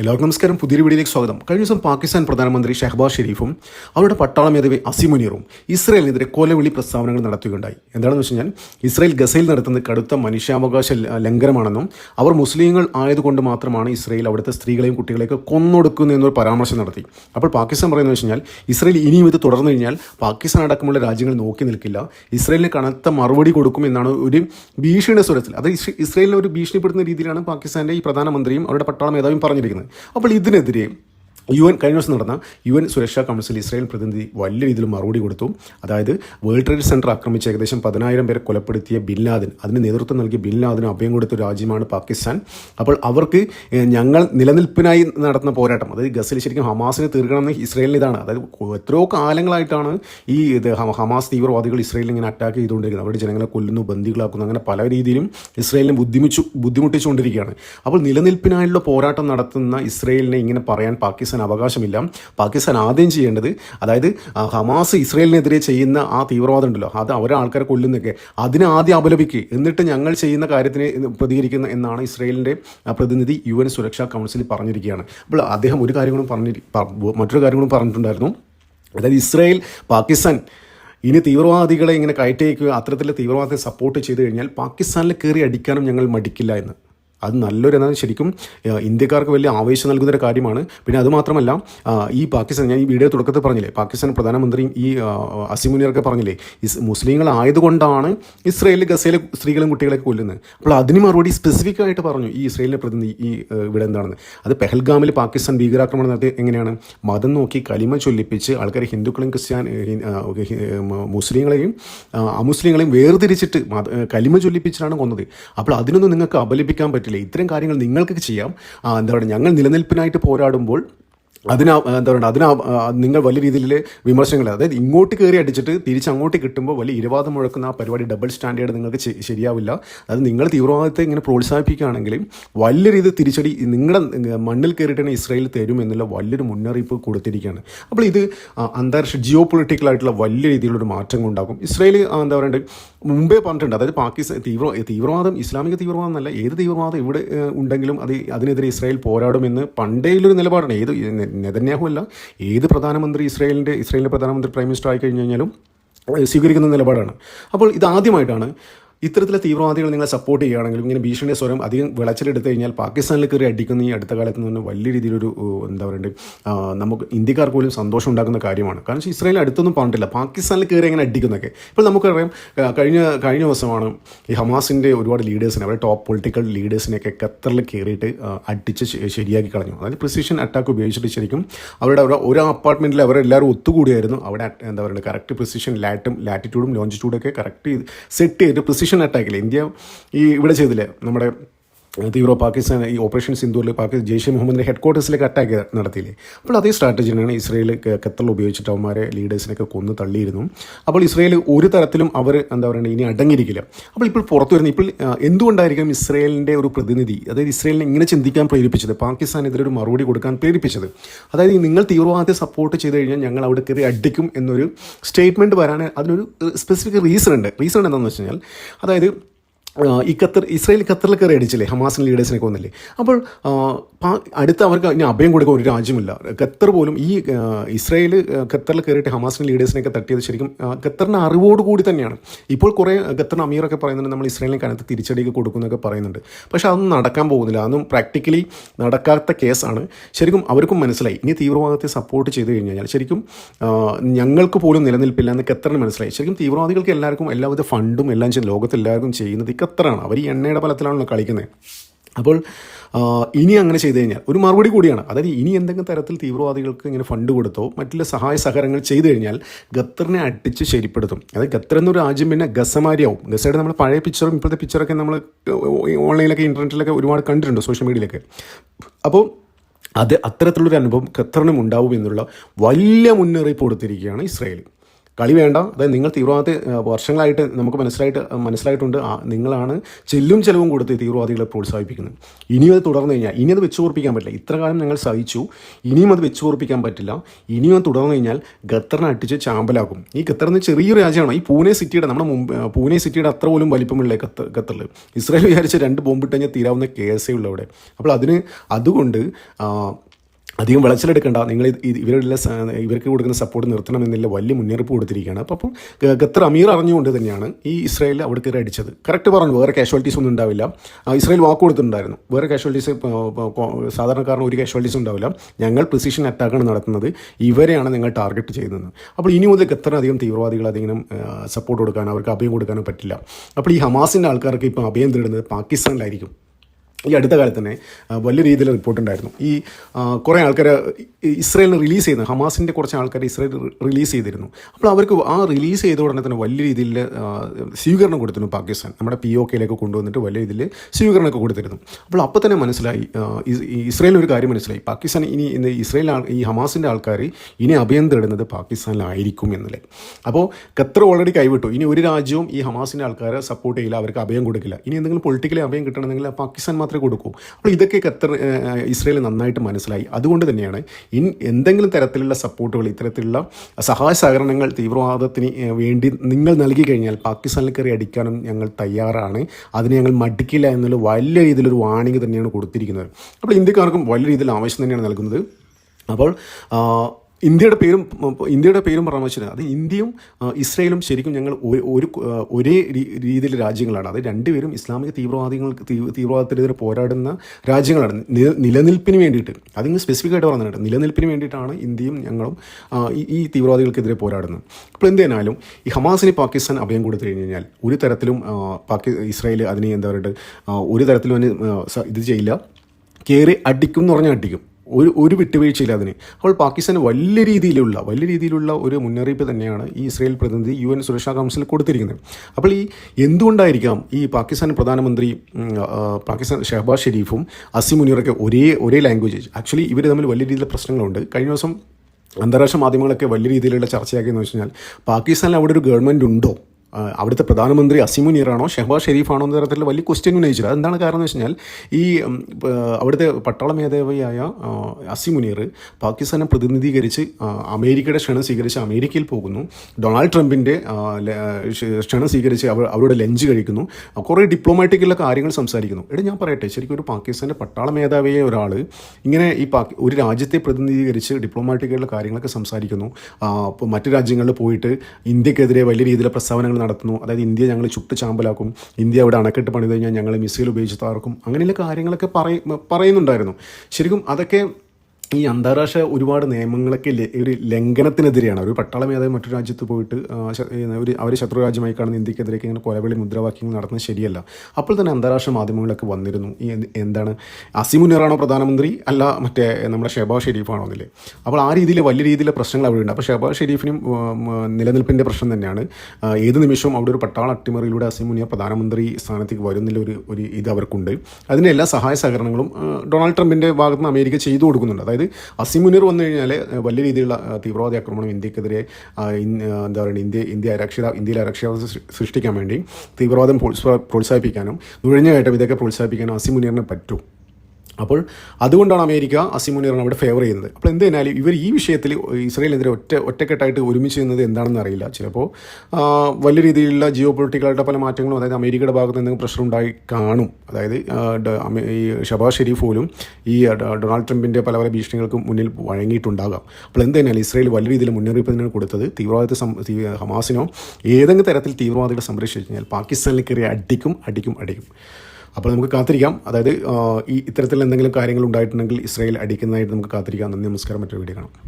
എല്ലാവർക്കും നമസ്കാരം. പുതിയൊരു വീഡിയോയിലേക്ക് സ്വാഗതം. കഴിഞ്ഞ ദിവസം പാകിസ്ഥാൻ പ്രധാനമന്ത്രി ഷഹബാസ് ഷെരീഫും അവരുടെ പട്ടാള മേധാവി അസിമുനീറും ഇസ്രയേലിനെതിരെ കൊലവിളി പ്രസ്താവനകൾ നടത്തുകയുണ്ടായി. എന്താണെന്ന് വെച്ച് കഴിഞ്ഞാൽ ഇസ്രയേൽ ഗസയിൽ നടത്തുന്നത് കടുത്ത മനുഷ്യാവകാശ ലംഘനമാണെന്നും അവർ മുസ്ലിങ്ങൾ ആയതുകൊണ്ട് മാത്രമാണ് ഇസ്രയേൽ അവിടുത്തെ സ്ത്രീകളെയും കുട്ടികളെയൊക്കെ കൊന്നൊടുക്കുന്നു എന്നൊരു പരാമർശം നടത്തി. അപ്പോൾ പാകിസ്ഥാൻ പറയുന്നത് വെച്ച് കഴിഞ്ഞാൽ ഇസ്രയേൽ ഇനിയും ഇത് തുടർന്നു കഴിഞ്ഞാൽ പാകിസ്ഥാൻ അടക്കമുള്ള രാജ്യങ്ങൾ നോക്കി നിൽക്കില്ല. ഇസ്രയേലിന് കനത്ത മറുപടി കൊടുക്കും എന്നാണ് ഒരു ഭീഷണിയുടെ സ്വരത്തിൽ. അത് ഇസ് ഇസ്രയേലിനെ ഒരു ഭീഷണിപ്പെടുത്തുന്ന രീതിയിലാണ് പാകിസ്ഥാന്റെ ഈ പ്രധാനമന്ത്രിയും അവരുടെ പട്ടാള മേധാവിയും പറഞ്ഞിരിക്കുന്നത്. അപ്പോൾ ഇതിനെതിരെ യു എൻ കഴിഞ്ഞ ദിവസം നടന്ന യു എൻ സുരക്ഷാ കൗൺസിൽ ഇസ്രായേൽ പ്രതിനിധി വലിയ രീതിയിൽ മറുപടി കൊടുത്തു. അതായത് വേൾഡ് ട്രേഡ് സെന്റർ ആക്രമിച്ച് ഏകദേശം പതിനായിരം പേരെ കൊലപ്പെടുത്തിയ ബിൻ ലാദൻ അതിന് നേതൃത്വം നൽകിയ ബിൻ ലാദന് അഭയം കൊടുത്ത രാജ്യമാണ് പാകിസ്ഥാൻ. അപ്പോൾ അവർക്ക് ഞങ്ങൾ നിലനിൽപ്പിനായി നടത്തുന്ന പോരാട്ടം അതായത് ഗസൽ ശരിക്കും ഹമാസിനെ തീർക്കണമെന്ന് ഇസ്രായേലിന് ഇതാണ്. അതായത് എത്രയോ കാലങ്ങളായിട്ടാണ് ഈ ഇത് ഹമാസ് തീവ്രവാദികൾ ഇസ്രായേലിൽ ഇങ്ങനെ അറ്റാക്ക് ചെയ്തുകൊണ്ടിരിക്കുന്നത്. അവരുടെ ജനങ്ങളെ കൊല്ലുന്നു ബന്ദികളാക്കുന്നു അങ്ങനെ പല രീതിയിലും ഇസ്രായേലിനെ ബുദ്ധിമുച്ചു ബുദ്ധിമുട്ടിച്ചുകൊണ്ടിരിക്കുകയാണ്. അപ്പോൾ നിലനിൽപ്പിനായുള്ള പോരാട്ടം നടത്തുന്ന ഇസ്രായേലിനെ ഇങ്ങനെ പറയാൻ പാകിസ്ഥാൻ അവകാശമില്ല. പാകിസ്ഥാൻ ആദ്യം ചെയ്യേണ്ടത് അതായത് ഹമാസ് ഇസ്രയേലിനെതിരെ ചെയ്യുന്ന ആ തീവ്രവാദം ഉണ്ടല്ലോ അത് അവരെ ആൾക്കാരെ കൊല്ലുന്നൊക്കെ അതിനെ ആദ്യം അപലപിക്കുക എന്നിട്ട് ഞങ്ങൾ ചെയ്യുന്ന കാര്യത്തിന് പ്രതികരിക്കുന്ന എന്നാണ് ഇസ്രയേലിന്റെ പ്രതിനിധി യു എൻ സുരക്ഷാ കൗൺസിലിൽ പറഞ്ഞിരിക്കുകയാണ്. അപ്പോൾ അദ്ദേഹം ഒരു കാര്യങ്ങളും പറഞ്ഞി മറ്റൊരു കാര്യങ്ങളും പറഞ്ഞിട്ടുണ്ടായിരുന്നു. അതായത് ഇസ്രയേൽ പാകിസ്ഥാൻ ഇനി തീവ്രവാദികളെ ഇങ്ങനെ കയറ്റേക്കുക അത്തരത്തിലുള്ള തീവ്രവാദത്തെ സപ്പോർട്ട് ചെയ്തു കഴിഞ്ഞാൽ പാകിസ്ഥാനിൽ കയറി അടിക്കാനും ഞങ്ങൾ മടിക്കില്ല എന്ന്. അത് നല്ലൊരു എന്നാൽ ശരിക്കും ഇന്ത്യക്കാർക്ക് വലിയ ആവേശം നൽകുന്ന ഒരു കാര്യമാണ്. പിന്നെ അതുമാത്രമല്ല ഈ പാകിസ്ഥാൻ ഞാൻ ഈ വീഡിയോ തുടക്കത്തിൽ പറഞ്ഞില്ലേ പാകിസ്ഥാൻ പ്രധാനമന്ത്രിയും ഈ അസിമുനിയറൊക്കെ പറഞ്ഞില്ലേ ഇസ് മുസ്ലിങ്ങളായതുകൊണ്ടാണ് ഇസ്രയേലിൽ ഗസയിലെ സ്ത്രീകളും കുട്ടികളെ കൊല്ലുന്നത്. അപ്പോൾ അതിന് മറുപടി സ്പെസിഫിക് ആയിട്ട് പറഞ്ഞു ഈ ഇസ്രയേലിനെ പ്രതിനിധി ഈ ഇവിടെ എന്താണെന്ന്. അത് പെഹൽഗാമിൽ പാകിസ്ഥാൻ ഭീകരാക്രമണം നടത്തി എങ്ങനെയാണ്? മതം നോക്കി കലിമ ചൊല്ലിപ്പിച്ച് ആൾക്കാർ ഹിന്ദുക്കളും ക്രിസ്ത്യാൻ മുസ്ലിങ്ങളെയും അമുസ്ലിങ്ങളെയും വേർതിരിച്ചിട്ട് കലിമ ചൊല്ലിപ്പിച്ചിട്ടാണ് കൊന്നത്. അപ്പോൾ അതിനൊന്നും നിങ്ങൾക്ക് അപലപിക്കാൻ പറ്റില്ല ഇത്തരം കാര്യങ്ങൾ നിങ്ങൾക്ക് ചെയ്യാം. എന്താ പറയുക ഞങ്ങൾ നിലനിൽപ്പിനായിട്ട് പോരാടുമ്പോൾ അതിന് എന്താ പറയുക അതിന് നിങ്ങൾ വലിയ രീതിയിൽ വിമർശനങ്ങൾ അതായത് ഇങ്ങോട്ട് കയറി അടിച്ചിട്ട് തിരിച്ച് അങ്ങോട്ട് കിട്ടുമ്പോൾ വലിയ ഇരുവാദം മുഴക്കുന്ന ആ പരിപാടി ഡബിൾ സ്റ്റാൻഡേർഡ് നിങ്ങൾക്ക് ശരിയാവില്ല. അത് നിങ്ങൾ തീവ്രവാദത്തെ ഇങ്ങനെ പ്രോത്സാഹിപ്പിക്കുകയാണെങ്കിൽ വലിയ രീതിയിൽ തിരിച്ചടി നിങ്ങളുടെ മണ്ണിൽ കയറിയിട്ടാണ് ഇസ്രായേൽ തരും എന്നുള്ള വലിയൊരു മുന്നറിയിപ്പ് കൊടുത്തിരിക്കുകയാണ്. അപ്പോൾ ഇത് അന്താരാഷ്ട്ര ജിയോ പൊളിറ്റിക്കലായിട്ടുള്ള വലിയ രീതിയിലൊരു മാറ്റം ഉണ്ടാകും ഇസ്രായേൽ എന്താ പറയണ്ടത് മുമ്പേ പറഞ്ഞിട്ടുണ്ട്. അതായത് പാകിസ്ഥാൻ തീവ്ര തീവ്രവാദം ഇസ്ലാമിക തീവ്രവാദം എന്നല്ല ഏത് തീവ്രവാദം ഇവിടെ ഉണ്ടെങ്കിലും അത് അതിനെതിരെ ഇസ്രായേൽ പോരാടുമെന്ന് പണ്ടേലൊരു നിലപാടാണ്. ഏത് നെതന്യാഹു അല്ല ഏത് പ്രധാനമന്ത്രി ഇസ്രായേലിന്റെ ഇസ്രായേലിന്റെ പ്രധാനമന്ത്രി പ്രൈം മിനിസ്റ്റർ ആയി കഴിഞ്ഞു കഴിഞ്ഞാലും സ്വീകരിക്കുന്ന നിലപാടാണ്. അപ്പോൾ ഇതാദ്യമായിട്ടാണ് ഇത്തരത്തിലെ തീവ്രവാദികൾ നിങ്ങളെ സപ്പോർട്ട് ചെയ്യുകയാണെങ്കിലും ഇങ്ങനെ ഭീഷണി സ്വരം അധികം വിളച്ചിലെടുത്ത് കഴിഞ്ഞാൽ പാകിസ്ഥാനിൽ കയറി അടിക്കുന്ന ഈ അടുത്ത കാലത്ത് നിന്ന് വലിയ രീതിയിലൊരു എന്താ പറയണ്ടേ നമുക്ക് ഇന്ത്യക്കാർക്ക് പോലും സന്തോഷം ഉണ്ടാക്കുന്ന കാര്യമാണ്. കാരണം വെച്ചാൽ ഇസ്രായേൽ അടുത്തൊന്നും പറഞ്ഞിട്ടില്ല. പാകിസ്ഥാനിൽ കയറി അങ്ങനെ അടിക്കുന്നൊക്കെ. ഇപ്പോൾ നമുക്കറിയാം കഴിഞ്ഞ കഴിഞ്ഞ ദിവസമാണ് ഈ ഹമാസിന്റെ ഒരുപാട് ലീഡേഴ്സിനെ അവരുടെ ടോപ്പ് പൊളിറ്റിക്കൽ ലീഡേഴ്സിനെയൊക്കെ ഖത്തറിൽ കയറിയിട്ട് അടിച്ച് ശരിയാക്കി കളഞ്ഞു. അതായത് പ്രിസിഷൻ അറ്റാക്ക് ഉപയോഗിച്ചിട്ട് ശരിക്കും അവരുടെ ഒരു ഒരു അപ്പാർട്ട്മെന്റിൽ അവരെല്ലാവരും ഒത്തുകൂടിയായിരുന്നു. അവിടെ എന്താ പറയുക കറക്റ്റ് പ്രിസിഷൻ ലാറ്റും ലാറ്റിറ്റ്യൂഡും ലോഞ്ചിറ്റ്യൂഡൊക്കെ കറക്റ്റ് സെറ്റ് ചെയ്ത് പ്രിസിഷൻ അറ്റാക്കില്ലേ ഇന്ത്യ ഈ ഇവിടെ ചെയ്തില്ലേ? നമ്മുടെ തീവ്ര പാകിസ്ഥാൻ ഈ ഓപ്പറേഷൻ സിന്ധൂരിൽ പാകിസ്ഥാൻ ജെയ്ഷെ മുഹമ്മദിന്റെ ഹെഡ് ക്വാർട്ടേഴ്സിലേക്ക് അറ്റാക്ക് നടത്തിയില്ലേ. അപ്പോൾ അതേ സ്ട്രാറ്റജി തന്നെയാണ് ഇസ്രയേൽ ഖത്തറിൽ ഉപയോഗിച്ചിട്ട് അവന്മാരെ ലീഡേഴ്സിനൊക്കെ കൊന്നു തള്ളിയിരുന്നു. അപ്പോൾ ഇസ്രയേൽ ഒരു തരത്തിലും അവർ എന്താ പറയുക ഇനി അടങ്ങിയിരിക്കില്ല. അപ്പോൾ ഇപ്പോൾ പുറത്തു വരുന്ന ഇപ്പോൾ എന്തുകൊണ്ടായിരിക്കും ഇസ്രയേലിന്റെ ഒരു പ്രതിനിധി അതായത് ഇസ്രയേലിനെ ഇങ്ങനെ ചിന്തിക്കാൻ പ്രേരിപ്പിച്ചത്? പാകിസ്ഥാനെതിരെ ഒരു മറുപടി കൊടുക്കാൻ പ്രേരിപ്പിച്ചത്. അതായത് നിങ്ങൾ തീവ്രവാദത്തെ സപ്പോർട്ട് ചെയ്ത് കഴിഞ്ഞാൽ ഞങ്ങൾ അവിടെ കയറി അടിക്കും എന്നൊരു സ്റ്റേറ്റ്മെന്റ് വരാൻ അതിനൊരു സ്പെസിഫിക് റീസൺ ഉണ്ട്. റീസൺ എന്താണെന്ന് വെച്ച് കഴിഞ്ഞാൽ അതായത് ഈ ഖത്തർ ഇസ്രായേൽ ഖത്തറിൽ കയറി അടിച്ചില്ലേ ഹമാസിന് ലീഡേഴ്സിനെ കൊന്നില്ലേ? അപ്പോൾ അടുത്ത അവർക്ക് ഇനി അഭയം കൊടുക്കാൻ ഒരു രാജ്യമില്ല. ഖത്തർ പോലും ഈ ഇസ്രായേൽ ഖത്തറിൽ കയറിയിട്ട് ഹമാസിന് ലീഡേഴ്സിനെയൊക്കെ തട്ടിയത് ശരിക്കും ഖത്തറിന്റെ അറിവോട് കൂടി തന്നെയാണ്. ഇപ്പോൾ കുറേ ഖത്തറിന് അമീറൊക്കെ പറയുന്നുണ്ട് നമ്മൾ ഇസ്രായേലിനെ കനത്ത് തിരിച്ചടിയൊക്കെ കൊടുക്കുന്നൊക്കെ പറയുന്നുണ്ട്. പക്ഷേ അതൊന്നും നടക്കാൻ പോകുന്നില്ല. അതൊന്നും പ്രാക്ടിക്കലി നടക്കാത്ത കേസാണ്. ശരിക്കും അവർക്കും മനസ്സിലായി. ഇനി തീവ്രവാദത്തെ സപ്പോർട്ട് ചെയ്ത് കഴിഞ്ഞാൽ ശരിക്കും ഞങ്ങൾക്ക് പോലും നിലനിൽപ്പില്ല എന്ന് ഖത്തറിന് മനസ്സിലായി. ശരിക്കും തീവ്രവാദികൾക്ക് എല്ലാവർക്കും എല്ലാവിധ ഫണ്ടും എല്ലാം ലോകത്തെല്ലാവർക്കും ചെയ്യുന്നത് ഖത്തറാണ് അവർ ഈ എണ്ണയുടെ ബലത്തിലാണല്ലോ കളിക്കുന്നത്. അപ്പോൾ ഇനി അങ്ങനെ ചെയ്തു കഴിഞ്ഞാൽ ഒരു മറുപടി കൂടിയാണ്. അതായത് ഇനി എന്തെങ്കിലും തരത്തിൽ തീവ്രവാദികൾക്ക് ഇങ്ങനെ ഫണ്ട് കൊടുത്തോ മറ്റുള്ള സഹായ സഹകരണങ്ങൾ ചെയ്തു കഴിഞ്ഞാൽ ഖത്തറിനെ അടിച്ച് ശരിപ്പെടുത്തും. അതായത് ഖത്തർ എന്നൊരു രാജ്യം പിന്നെ ഗസമാരിയാവും. ഗസയുടെ നമ്മൾ പഴയ പിക്ചറും ഇപ്പോഴത്തെ പിക്ചറൊക്കെ നമ്മൾ ഓൺലൈനിലൊക്കെ ഇന്റർനെറ്റിലൊക്കെ ഒരുപാട് കണ്ടിട്ടുണ്ട് സോഷ്യൽ മീഡിയയിലൊക്കെ അപ്പോൾ അത് അത്തരത്തിലുള്ളൊരു അനുഭവം ഖത്തറിനും ഉണ്ടാവും എന്നുള്ള വലിയ മുന്നറിയിപ്പ് കൊടുത്തിരിക്കുകയാണ് ഇസ്രായേൽ. കളി വേണ്ട. അതായത് നിങ്ങൾ തീവ്രവാദത്തെ വർഷങ്ങളായിട്ട് നമുക്ക് മനസ്സിലായിട്ട് മനസ്സിലായിട്ടുണ്ട്. നിങ്ങളാണ് ചെല്ലും ചെലവും കൊടുത്ത് തീവ്രവാദികളെ പ്രോത്സാഹിപ്പിക്കുന്നത്. ഇനിയും അത് തുടർന്നു കഴിഞ്ഞാൽ ഇനി അത് വെച്ചു പറ്റില്ല. ഇത്ര കാലം ഞങ്ങൾ സഹിച്ചു. ഇനിയും അത് വെച്ചു പറ്റില്ല. ഇനിയും അത് തുടർന്നു കഴിഞ്ഞാൽ ഖത്തറിനെ അട്ടിച്ച് ചാമ്പലാക്കും. ഈ ഖത്തർ എന്ന് ചെറിയൊരു രാജ്യമാണ്. ഈ പൂനെ സിറ്റിയുടെ നമ്മുടെ മുമ്പ് പൂനെ സിറ്റിയുടെ അത്ര പോലും വലിപ്പമുള്ള ഖത്തർ ഖത്തറിൽ ഇസ്രായേൽ വിചാരിച്ച രണ്ട് ബോംബിട്ട് കഴിഞ്ഞാൽ തീരാവുന്ന കേസേ ഉള്ളൂ അവിടെ. അപ്പോൾ അതിന് അതുകൊണ്ട് അധികം വിളച്ചിലെടുക്കേണ്ട. നിങ്ങൾ ഇവരുടെ ഇവർക്ക് കൊടുക്കുന്ന സപ്പോർട്ട് നിർത്തണമെന്നില്ല വലിയ മുന്നറിയിപ്പ് കൊടുത്തിരിക്കുകയാണ്. അപ്പോൾ അപ്പം ഖത്തർ അമീർ അറിഞ്ഞുകൊണ്ട് തന്നെയാണ് ഈ ഇസ്രായേൽ അവിടെ കയറി അടിച്ചത്. കറക്റ്റ് പറഞ്ഞു വേറെ കാഷ്വാലിറ്റീസ് ഒന്നും ഉണ്ടാവില്ല. ഇസ്രായേൽ വാക്ക് കൊടുത്തിട്ടുണ്ടായിരുന്നു. വേറെ കാഷ്വാലിറ്റീസ് സാധാരണക്കാരന് ഒരു കാഷ്വാലിറ്റീസ് ഉണ്ടാവില്ല. ഞങ്ങൾ പ്രിസിഷൻ അറ്റാക്കാണ് നടത്തുന്നത്. ഇവരെയാണ് നിങ്ങൾ ടാർഗറ്റ് ചെയ്യുന്നത്. അപ്പോൾ ഇനി മുതൽ ഖത്തറിന് അധികം തീവ്രവാദികൾ അധികം സപ്പോർട്ട് കൊടുക്കാനോ അവർക്ക് അഭയം കൊടുക്കാനോ പറ്റില്ല. അപ്പോൾ ഈ ഹമാസിന്റെ ആൾക്കാർക്ക് ഇപ്പോൾ അഭയം തേടുന്നത് പാകിസ്ഥാനിലായിരിക്കും. ഈ അടുത്ത കാലത്ത് തന്നെ വലിയ രീതിയിൽ റിപ്പോർട്ടുണ്ടായിരുന്നു. ഈ കുറേ ആൾക്കാർ ഇസ്രയേലിന് റിലീസ് ചെയ്യുന്ന ഹമാസിന്റെ കുറച്ച് ആൾക്കാർ ഇസ്രയേൽ റിലീസ് ചെയ്തിരുന്നു. അപ്പോൾ അവർക്ക് ആ റിലീസ് ചെയ്ത ഉടനെ തന്നെ വലിയ രീതിയിൽ സ്വീകരണം കൊടുത്തിരുന്നു പാകിസ്ഥാൻ. നമ്മുടെ പി ഒ കെയിലേക്ക് കൊണ്ടുവന്നിട്ട് വലിയ രീതിയിൽ സ്വീകരണമൊക്കെ കൊടുത്തിരുന്നു. അപ്പോൾ അപ്പോൾ തന്നെ മനസ്സിലായി ഇസ്രായേലിന് ഒരു കാര്യം മനസ്സിലായി. പാകിസ്ഥാൻ ഇനി ഇന്ന് ഇസ്രയേൽ ഈ ഹമാസിന്റെ ആൾക്കാർ ഇനി അഭയം തേടുന്നത് പാകിസ്ഥാനിലായിരിക്കും എന്നല്ലേ അപ്പോൾ ഖത്തർ ഓൾറെഡി കൈവിട്ടു. ഇനി ഒരു രാജ്യവും ഈ ഹമാസിന്റെ ആൾക്കാരെ സപ്പോർട്ട് ചെയ്യില്ല അവർക്ക് അഭയം കൊടുക്കില്ല. ഇനി എന്തെങ്കിലും പൊളിറ്റിക്കലി അഭയം കിട്ടണമെങ്കിൽ പാകിസ്ഥാൻ മാത്രമേ കൊടുക്കൂ. അപ്പോൾ ഇതൊക്കെ ഖത്തർ ഇസ്രയേൽ നന്നായിട്ട് മനസ്സിലായി. അതുകൊണ്ട് തന്നെയാണ് ഇൻ എന്തെങ്കിലും തരത്തിലുള്ള സപ്പോർട്ടുകൾ ഇത്തരത്തിലുള്ള സഹായ സഹകരണങ്ങൾ തീവ്രവാദത്തിന് വേണ്ടി നിങ്ങൾ നൽകി കഴിഞ്ഞാൽ പാകിസ്ഥാനിൽ കയറി അടിക്കാനും ഞങ്ങൾ തയ്യാറാണ്. അതിന് ഞങ്ങൾ മടിക്കില്ല എന്നുള്ള വലിയ രീതിയിലൊരു വാണിംഗ് തന്നെയാണ് കൊടുത്തിരിക്കുന്നത്. അപ്പോൾ ഇന്ത്യക്കാർക്കും വലിയ രീതിയിൽ ആവശ്യം തന്നെയാണ് നൽകുന്നത്. അപ്പോൾ ഇന്ത്യയുടെ പേരും ഇന്ത്യയുടെ പേരും വെച്ചാൽ അത് ഇന്ത്യയും ഇസ്രയേലും ശരിക്കും ഞങ്ങൾ ഒരു ഒരു രീതിയിൽ രാജ്യങ്ങളാണ്. അത് രണ്ടുപേരും ഇസ്ലാമിക തീവ്രവാദികൾ തീവ്രവാദത്തിനെതിരെ പോരാടുന്ന രാജ്യങ്ങളാണ്. നിലനിൽപ്പിന് വേണ്ടിയിട്ട്. അതിന് സ്പെസിഫിക് ആയിട്ട് പറഞ്ഞിട്ട് നിലനിൽപ്പിന് വേണ്ടിയിട്ടാണ് ഇന്ത്യയും ഞങ്ങളും ഈ തീവ്രവാദികൾക്കെതിരെ പോരാടുന്നത്. അപ്പോൾ എന്തായാലും ഈ ഹമാസിന് പാകിസ്ഥാൻ അഭയം കൊടുത്തു കഴിഞ്ഞ് കഴിഞ്ഞാൽ ഒരു തരത്തിലും പാകി ഇസ്രായേൽ അതിനെ എന്താ പറയുക ഒരു തരത്തിലും അതിന് ഇത് ചെയ്യില്ല. കയറി അടിക്കും എന്ന് പറഞ്ഞാൽ അടിക്കും. ഒരു ഒരു വിട്ടുവീഴ്ചയില്ല അതിന്. അപ്പോൾ പാകിസ്ഥാന് വലിയ രീതിയിലുള്ള വലിയ രീതിയിലുള്ള ഒരു മുന്നറിയിപ്പ് തന്നെയാണ് ഈ ഇസ്രയേൽ പ്രതിനിധി യു എൻ സുരക്ഷാ കൗൺസിൽ കൊടുത്തിരിക്കുന്നത്. അപ്പോൾ ഈ എന്തുകൊണ്ടായിരിക്കാം ഈ പാകിസ്ഥാൻ പ്രധാനമന്ത്രി പാകിസ്ഥാൻ ഷഹബാസ് ഷെരീഫും അസി മുനീറൊക്കെ ഒരേ ഒരേ ലാംഗ്വേജ് ആക്ച്വലി ഇവർ തമ്മിൽ വലിയ രീതിയിലുള്ള പ്രശ്നങ്ങളുണ്ട്. കഴിഞ്ഞ ദിവസം അന്താരാഷ്ട്ര മാധ്യമങ്ങളൊക്കെ വലിയ രീതിയിലുള്ള ചർച്ചയാക്കിയെന്ന് വെച്ച് കഴിഞ്ഞാൽ പാകിസ്ഥാനിൽ അവിടെ ഒരു ഗവൺമെന്റ് ഉണ്ടോ? അവിടുത്തെ പ്രധാനമന്ത്രി അസിമുനീറാണോ ഷെഹബാസ് ഷെരീഫാണോ എന്ന തരത്തിലുള്ള വലിയ ക്വസ്റ്റ്യൻ ഉന്നയിച്ചത് അതെന്താണ് കാരണം എന്ന് വെച്ച് കഴിഞ്ഞാൽ ഈ അവിടുത്തെ പട്ടാള മേധാവിയായ അസിമുനീർ പാകിസ്ഥാനെ പ്രതിനിധീകരിച്ച് അമേരിക്കയുടെ ക്ഷണം സ്വീകരിച്ച് അമേരിക്കയിൽ പോകുന്നു. ഡൊണാൾഡ് ട്രംപിന്റെ ക്ഷണം സ്വീകരിച്ച് അവർ അവരുടെ ലഞ്ച് കഴിക്കുന്നു. കുറേ ഡിപ്ലോമാറ്റിക്കുള്ള കാര്യങ്ങൾ സംസാരിക്കുന്നു. എടാ ഞാൻ പറയട്ടെ ശരിക്കും ഒരു പാകിസ്ഥാന്റെ പട്ടാള മേധാവിയായ ഒരാൾ ഇങ്ങനെ ഈ ഒരു രാജ്യത്തെ പ്രതിനിധീകരിച്ച് ഡിപ്ലോമാറ്റിക്കുള്ള കാര്യങ്ങളൊക്കെ സംസാരിക്കുന്നു. മറ്റു രാജ്യങ്ങളിൽ പോയിട്ട് ഇന്ത്യക്കെതിരെ വലിയ രീതിയിലുള്ള പ്രസ്താവനകൾ നടത്തുന്നു. അതായത് ഇന്ത്യ ഞങ്ങൾ ചുട്ട് ചാമ്പലാക്കും. ഇന്ത്യ അവിടെ അണക്കെട്ട് പണിത് കഴിഞ്ഞാൽ ഞങ്ങൾ മിസൈൽ ഉപയോഗിച്ച് താർക്കും അങ്ങനെയുള്ള കാര്യങ്ങളൊക്കെ പറയ പറയുന്നുണ്ടായിരുന്നു. ശരിക്കും അതൊക്കെ ഈ അന്താരാഷ്ട്ര ഒരുപാട് നിയമങ്ങളൊക്കെ ഒരു ലംഘനത്തിനെതിരെയാണ്. ഒരു പട്ടാള മേധാവി മറ്റു രാജ്യത്ത് പോയിട്ട് ഒരു അവർ ശത്രു രാജ്യമായി കാണുന്ന ഇന്ത്യക്കെതിരെയൊക്കെ ഇങ്ങനെ കൊലവിളി മുദ്രാവാക്യങ്ങൾ നടത്തുന്നത് ശരിയല്ല. അപ്പോൾ തന്നെ അന്താരാഷ്ട്ര മാധ്യമങ്ങളൊക്കെ വന്നിരുന്നു. ഈ എന്ത്- എന്താണ്? അസിമുനിറാണോ പ്രധാനമന്ത്രി? അല്ല മറ്റേ നമ്മുടെ ഷെബാ ഷെരീഫാണോ എന്നില്ലേ? അപ്പോൾ ആ രീതിയിൽ വലിയ രീതിയിലെ പ്രശ്നങ്ങൾ അവിടെ ഉണ്ട്. അപ്പോൾ ഷെബാ ഷെരീഫിനും നിലനിൽപ്പിന്റെ പ്രശ്നം തന്നെയാണ്. ഏത് നിമിഷവും അവിടെ ഒരു പട്ടാള അട്ടിമറിയിലൂടെ അസിമുനിയ പ്രധാനമന്ത്രി സ്ഥാനത്തേക്ക് വരുന്നില്ല ഒരു ഒരു ഇത് അവർക്കുണ്ട്. അതിന് എല്ലാ സഹായ സഹകരണങ്ങളും ഡൊണാൾഡ് ട്രംപിന്റെ ഭാഗത്ത് നിന്ന് അമേരിക്ക ചെയ്തു കൊടുക്കുന്നുണ്ട്. അതായത് അസിമുനീർ വന്നു കഴിഞ്ഞാൽ വലിയ രീതിയിലുള്ള തീവ്രവാദ ആക്രമണം ഇന്ത്യക്കെതിരെ എന്താ പറയുക ഇന്ത്യ ഇന്ത്യ അരക്ഷിത ഇന്ത്യയിൽ അരക്ഷിതാവസ്ഥ സൃഷ്ടിക്കാൻ വേണ്ടി തീവ്രവാദം പ്രോത്സാഹിപ്പിക്കാനും നുഴഞ്ഞ കയറ്റം ഇതൊക്കെ പ്രോത്സാഹിപ്പിക്കാനും അസിമുനീറിന് പറ്റും. അപ്പോൾ അതുകൊണ്ടാണ് അമേരിക്ക അസിമുനീറിനെ അവിടെ ഫേവർ ചെയ്യുന്നത്. അപ്പോൾ എന്ത് ഇവർ ഈ വിഷയത്തിൽ ഇസ്രയേലിനെതിരെ ഒറ്റ ഒറ്റക്കെട്ടായിട്ട് ഒരുമിച്ച് ചെയ്യുന്നത് എന്താണെന്ന് അറിയില്ല. ചിലപ്പോൾ വലിയ രീതിയിലുള്ള ജിയോ പൊളിറ്റിക്കലായിട്ട് പല മാറ്റങ്ങളും അതായത് അമേരിക്കയുടെ ഭാഗത്ത് എന്തെങ്കിലും പ്രഷർ ഉണ്ടായി കാണും. അതായത് ഈ ഷബാസ് ഷെരീഫ് പോലും ഈ ഡൊണാൾഡ് ട്രംപിന്റെ പല പല ഭീഷണികൾക്കും മുന്നിൽ വഴങ്ങിയിട്ടുണ്ടാകാം. അപ്പോൾ എന്ത് തന്നെയാലും ഇസ്രയേൽ വലിയ രീതിയിൽ മുന്നറിയിപ്പ് തന്നെയാണ് കൊടുത്തത്. തീവ്രവാദത്തെ ഹമാസിനോ ഏതെങ്കിലും തരത്തിൽ തീവ്രവാദികളെ സംരക്ഷിച്ചു കഴിഞ്ഞാൽ പാകിസ്ഥാനിൽ അടിക്കും അടിക്കും അടിക്കും. അപ്പോൾ നമുക്ക് കാത്തിരിക്കാം. അതായത് ഈ ഇത്തരത്തിൽ എന്തെങ്കിലും കാര്യങ്ങൾ ഉണ്ടായിട്ടുണ്ടെങ്കിൽ ഇസ്രായേൽ അടിക്കുന്നതായിട്ട് നമുക്ക് കാത്തിരിക്കാം. നന്ദി നമസ്കാരം. മറ്റൊരു വീഡിയോ കാണാം.